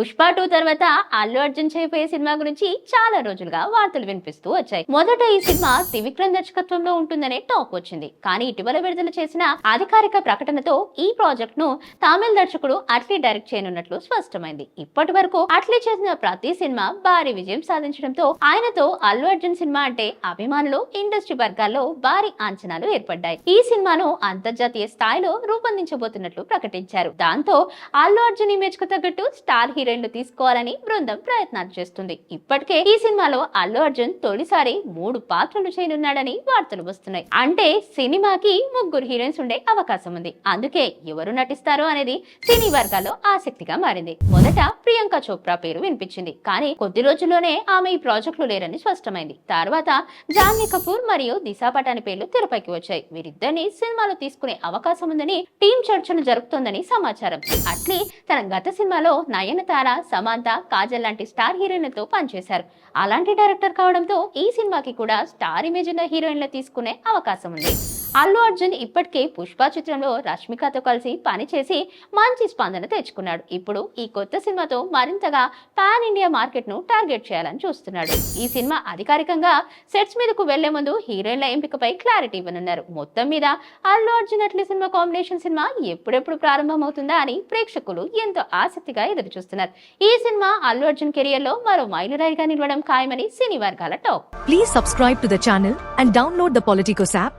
Pushpa two తర్వాత అల్లు అర్జున్ చేయబోయే cinema గురించి చాలా రోజులుగా వార్తలు వినిపిస్తూ వచ్చాయి. మొదట ఈ సినిమా త్రివిక్రమ్ దర్శకత్వంలో ఉంటుందనే టాక్ వచ్చింది. కానీ ఇటీవల విడుదల చేసిన అధికారిక ప్రకటనతో ఈ ప్రాజెక్ట్ను తమిళ దర్శకుడు అట్లీ డైరెక్ట్ చేయనున్నట్లు స్పష్టమైంది. ఇప్పటి వరకు అట్లీ చేసిన ప్రతి సినిమా భారీ విజయం సాధించడంతో ఆయనతో అల్లు అర్జున్ సినిమా అంటే అభిమానులు ఇండస్ట్రీ వర్గాల్లో భారీ అంచనాలు ఏర్పడ్డాయి. ఈ సినిమాను అంతర్జాతీయ స్థాయిలో రూపొందించబోతున్నట్లు ప్రకటించారు. దాంతో అల్లు అర్జున్ ఇమేజ్కు తగ్గట్టు స్టార్ హీరో రెండు తీసుకోవాలని బృందం ప్రయత్నాలు చేస్తుంది. ఇప్పటికే ఈ సినిమాలో అల్లు అర్జున్ తొలిసారి మూడు పాత్రలు చేయనున్నాడని వార్తలు వస్తున్నాయి. అంటే సినిమాకి ముగ్గురు హీరోయిన్స్ ఉండే అవకాశం ఉంది. అందుకే ఎవరు నటిస్తారో అనేది సినీ వర్గాల్లో ఆసక్తిగా మారింది. మొదట ప్రియాంక చోప్రా పేరు వినిపించింది. కానీ కొద్ది రోజుల్లోనే ఆమె ఈ ప్రాజెక్టులు లేరని స్పష్టమైంది. తర్వాత జాన్వీ కపూర్ మరియు దిశా పటాని పేర్లు తెరపైకి వచ్చాయి. వీరిద్దరిని సినిమాలో తీసుకునే అవకాశం ఉందని టీం చర్చలు జరుపుతోందని సమాచారం. అట్లీ తన గత సినిమాలో నయనతార సమాంత కాజల్ లాంటి స్టార్ హీరోయిన్లతో పనిచేశారు. అలాంటి డైరెక్టర్ కావడంతో ఈ సినిమాకి కూడా స్టార్ ఇమేజ్ ఉన్న హీరోయిన్లు తీసుకునే అవకాశం ఉంది. అల్లు అర్జున్ ఇప్పటికే పుష్ప చిత్రంలో రష్మికతో కలిసి పనిచేసి మంచి స్పందన తెచ్చుకున్నాడు. ఇప్పుడు ఈ కొత్త సినిమాతో మరింతగా పాన్ ఇండియా మార్కెట్ను టార్గెట్ చేయాలని చూస్తున్నాడు. ఈ సినిమా అధికారికంగా సెట్స్ మీదకు వెళ్ళే ముందు హీరోయిన్ల ఎంపికపై క్లారిటీ ఇవ్వనున్నారు. మొత్తం మీద Allu Arjun Atlee cinema combination cinema ఎప్పుడెప్పుడు ప్రారంభమవుతుందా అని ప్రేక్షకులు ఎంతో ఆసక్తిగా ఎదురు చూస్తున్నారు ఈ సినిమా అల్లు అర్జున్ కెరియర్లో మరో మైలురాయిగా నిలవడం ఖాయమని సినీ వర్గాల talk. Please subscribe to the channel and download the Politicos app